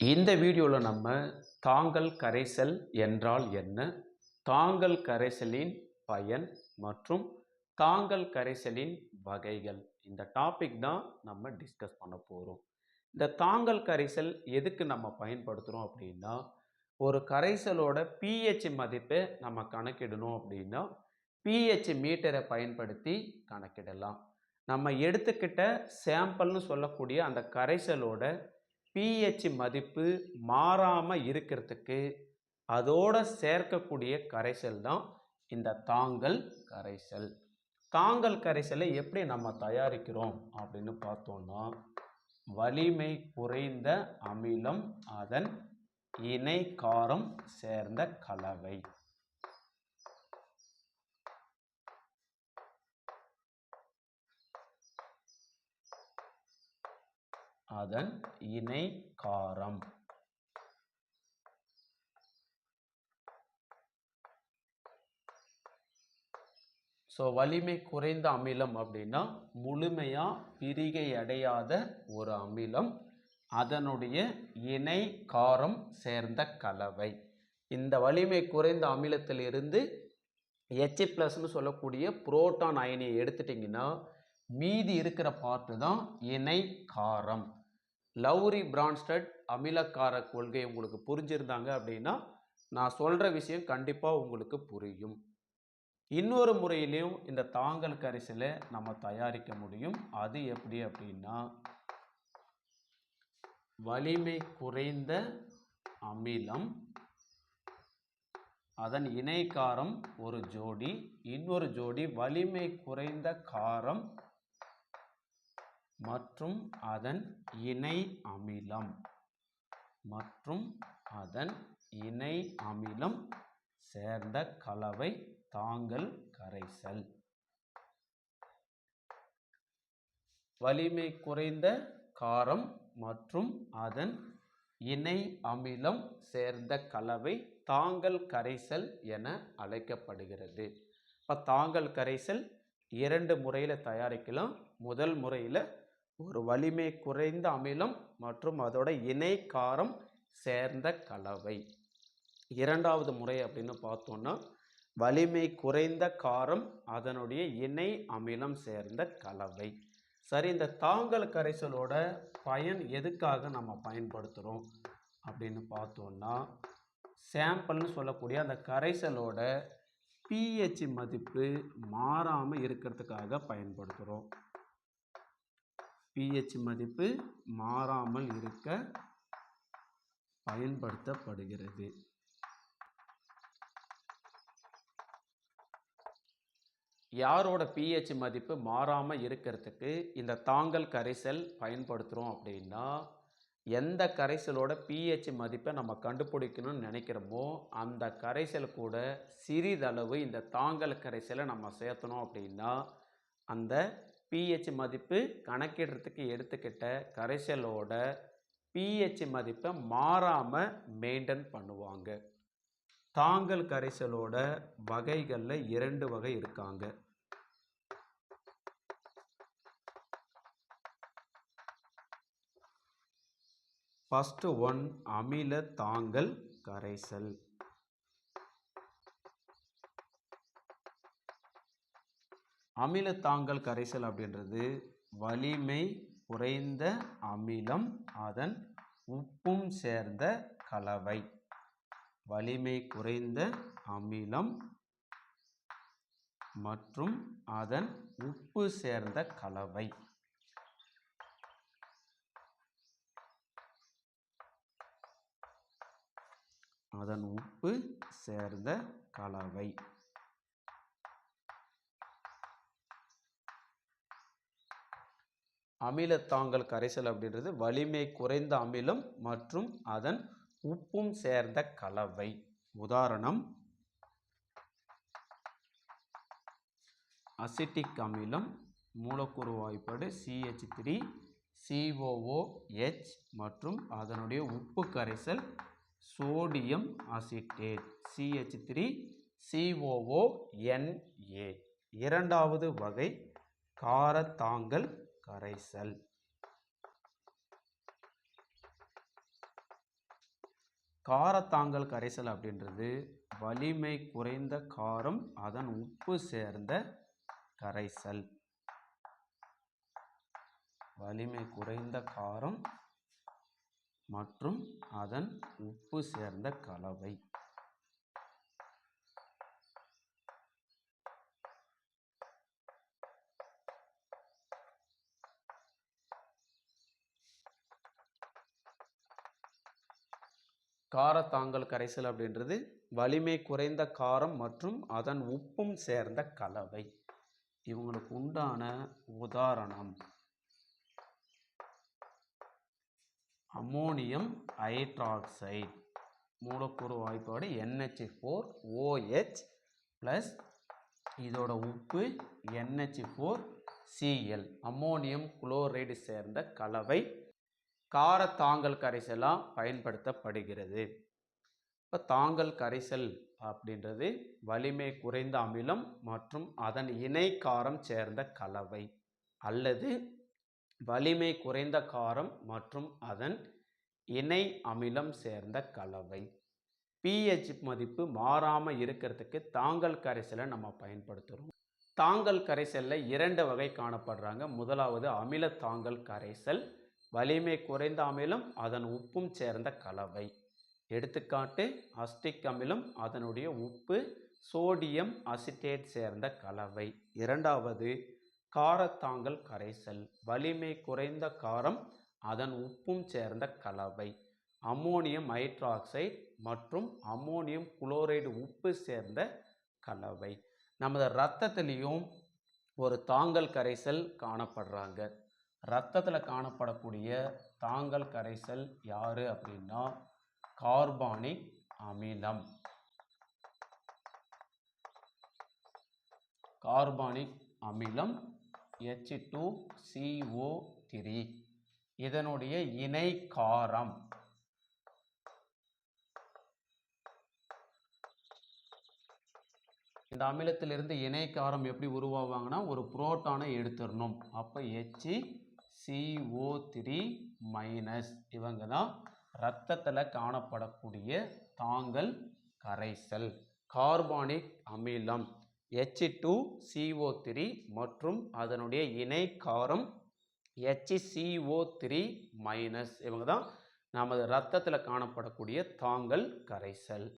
இந்த வீடியோவில் நம்ம தாங்கல் கரைசல் என்றால் என்ன? தாங்கல் கரைசலின் பயன் மற்றும் தாங்கல் கரைசலின் வகைகள். இந்த டாபிக் தான் நம்ம டிஸ்கஸ் பண்ண போகிறோம் இந்த தாங்கல் கரைசல் எதுக்கு நம்ம பயன்படுத்துகிறோம் அப்படின்னா ஒரு கரைசலோட பிஹெச் மதிப்பை நம்ம கணக்கிடணும் அப்படின்னா பிஹெச் மீட்டரை பயன்படுத்தி கணக்கிடலாம். நம்ம எடுத்துக்கிட்ட சாம்பிள்னு சொல்லக்கூடிய அந்த கரைசலோட பிஹெச் மதிப்பு மாறாமல் இருக்கிறதுக்கு அதோட சேர்க்கக்கூடிய கரைசல் தான் இந்த தாங்கல் கரைசல். தாங்கல் கரைசலை எப்படி நம்ம தயாரிக்கிறோம் அப்படின்னு பார்த்தோம்னா வலிமை குறைந்த அமிலம் அதன் இணை காரம் சேர்ந்த கலவை. அதன் இணை காரம். ஸோ வலிமை குறைந்த அமிலம் அப்படின்னா முழுமையாக பிரிகை அடையாத ஒரு அமிலம். அதனுடைய இணை காரம் சேர்ந்த கலவை. இந்த வலிமை குறைந்த அமிலத்திலிருந்து ஹெச் ப்ளஸ்னு சொல்லக்கூடிய புரோட்டான் அயனியை எடுத்துட்டிங்கன்னா மீதி இருக்கிற பார்ட்டு தான் இணை காரம். லவ்ரி பிரான்ஸ்டட் அமிலக்கார கொள்கை உங்களுக்கு புரிஞ்சிருந்தாங்க அப்படின்னா நான் சொல்கிற விஷயம் கண்டிப்பாக உங்களுக்கு புரியும். இன்னொரு முறையிலையும் இந்த தாங்கல் கரிசலை நம்ம தயாரிக்க முடியும். அது எப்படி அப்படின்னா வலிமை குறைந்த அமிலம் அதன் இணைக்காரம் ஒரு ஜோடி இன்னொரு ஜோடி வலிமை குறைந்த காரம் மற்றும் அதன் இணை அமிலம். மற்றும் அதன் இணை அமிலம் சேர்ந்த கலவை தாங்கல் கரைசல். வலிமை குறைந்த காரம் மற்றும் அதன் இணை அமிலம் சேர்ந்த கலவை தாங்கல் கரைசல் என அழைக்கப்படுகிறது. இப்போ தாங்கல் கரைசல் இரண்டு முறையில் தயாரிக்கலாம். முதல் முறையில் ஒரு வலிமை குறைந்த அமிலம் மற்றும் அதோட இணை காரம் சேர்ந்த கலவை. இரண்டாவது முறை அப்படின்னு பார்த்தோன்னா வலிமை குறைந்த காரம் அதனுடைய இணை அமிலம் சேர்ந்த கலவை. சரி இந்த தாங்கல் கரைசலோட பயன் எதுக்காக நம்ம பயன்படுத்துகிறோம் அப்படின்னு பார்த்தோன்னா சாம்பிள்னு சொல்லக்கூடிய அந்த கரைசலோட பிஹெச் மதிப்பு மாறாமல் இருக்கிறதுக்காக பயன்படுத்துகிறோம் பிஹெச் மதிப்பு மாறாமல் இருக்க பயன்படுத்தப்படுகிறது. யாரோட பிஹெச் மதிப்பு மாறாமல் இருக்கிறதுக்கு இந்த தாங்கல் கரைசல் பயன்படுத்துகிறோம் அப்படின்னா எந்த கரைசலோட பிஹெச் மதிப்பை நம்ம கண்டுபிடிக்கணும்னு நினைக்கிறோமோ அந்த கரைசல் கூட சிறிதளவு இந்த தாங்கல் கரைசலை நம்ம சேர்த்தணும் அப்படின்னா அந்த பிஹெச் மதிப்பு கணக்கிடுறதுக்கு எடுத்துக்கிட்ட கரைசலோட பிஹெச் மதிப்பை மாறாமல் மெயின்டைன் பண்ணுவாங்க. தாங்கல் கரைசலோட வகைகளில் இரண்டு வகை இருக்காங்க. ஃபஸ்ட்டு ஒன் அமில தாங்கல் கரைசல். அமிலத்தாங்கல் கரைசல் அப்படின்றது வலிமை குறைந்த அமிலம் அதன் உப்பும் சேர்ந்த கலவை. வலிமை குறைந்த அமிலம் மற்றும் அதன் உப்பு சேர்ந்த கலவை. அதன் உப்பு சேர்ந்த கலவை. அமிலத்தாங்கல் கரைசல் அப்படின்றது வலிமை குறைந்த அமிலம் மற்றும் அதன் உப்பும் சேர்ந்த கலவை. உதாரணம் அசிட்டிக் அமிலம் மூலக்கூறு வாய்ப்பாடு சிஹெச் த்ரீ சிஓஓஹெச் மற்றும் அதனுடைய உப்பு கரைசல் sodium acetate C H three C O O N A இரண்டாவது வகை காரத்தாங்கல் கரைசல். காரத்தாங்கல் கரைசல் அப்படின்றது வலிமை குறைந்த காரம் அதன் உப்பு சேர்ந்த கரைசல். வலிமை குறைந்த காரம் மற்றும் அதன் உப்பு சேர்ந்த கலவை. காரத்தாங்கல் கரைசல் அப்படின்றது வலிமை குறைந்த காரம் மற்றும் அதன் உப்பும் சேர்ந்த கலவை. இவங்களுக்கு உண்டான உதாரணம். அம்மோனியம் ஹைட்ராக்சைடு மூலக்கூறு வாய்ப்பாடு என்ஹெச் ஃபோர் ஓஹெச் ப்ளஸ் இதோட உப்பு N H four C L ammonium chloride சேர்ந்த கலவை. காரத்தாங்கல் கரைசலாக பயன்படுத்தப்படுகிறது. இப்போ தாங்கல் கரைசல் அப்படின்றது வலிமை குறைந்த அமிலம் மற்றும் அதன் இணை காரம் சேர்ந்த கலவை அல்லது வலிமை குறைந்த காரம் மற்றும் அதன் இணை அமிலம் சேர்ந்த கலவை. பிஹெச் மதிப்பு மாறாமல் இருக்கிறதுக்கு தாங்கல் கரைசலை நம்ம பயன்படுத்துகிறோம் தாங்கல் கரைசலில் இரண்டு வகை காணப்படுறாங்க. முதலாவது அமில தாங்கல் கரைசல் வலிமை குறைந்த அமிலம் அதன் உப்பும் சேர்ந்த கலவை. எடுத்துக்காட்டு அஸ்டிக் அமிலம் அதனுடைய உப்பு சோடியம் அசிட்டேட் சேர்ந்த கலவை. இரண்டாவது காரத்தாங்கல் கரைசல். வலிமை குறைந்த காரம் அதன் உப்பும் சேர்ந்த கலவை. அம்மோனியம் ஹைட்ராக்சைடு மற்றும் அம்மோனியம் குளோரைடு உப்பு சேர்ந்த கலவை. நமது இரத்தத்திலையும் ஒரு தாங்கல் கரைசல் காணப்படுறாங்க. இரத்தத்தில் காணப்படக்கூடிய தாங்கல் கரைசல் யார் அப்படின்னா கார்பானிக் அமிலம். கார்பானிக் அமிலம் ஹெச் டூ சிஓ த்ரீ இதனுடைய இணை காரம் இந்த அமிலத்திலிருந்து இணை காரம் எப்படி உருவாவாங்கன்னா ஒரு புரோட்டானை எடுத்துடணும். அப்போ எச்சி சிஓ த்ரீ மைனஸ் இவங்க தான் இரத்தத்தில் காணப்படக்கூடிய தாங்கல் கரைசல் கார்பானிக் அமிலம் ஹெச் டூ சிஓ த்ரீ மற்றும் அதனுடைய இணை காரம் சிஓ த்ரீ மைனஸ் இவங்க தான் நமது இரத்தத்தில் காணப்படக்கூடிய தாங்கல் கரைசல்.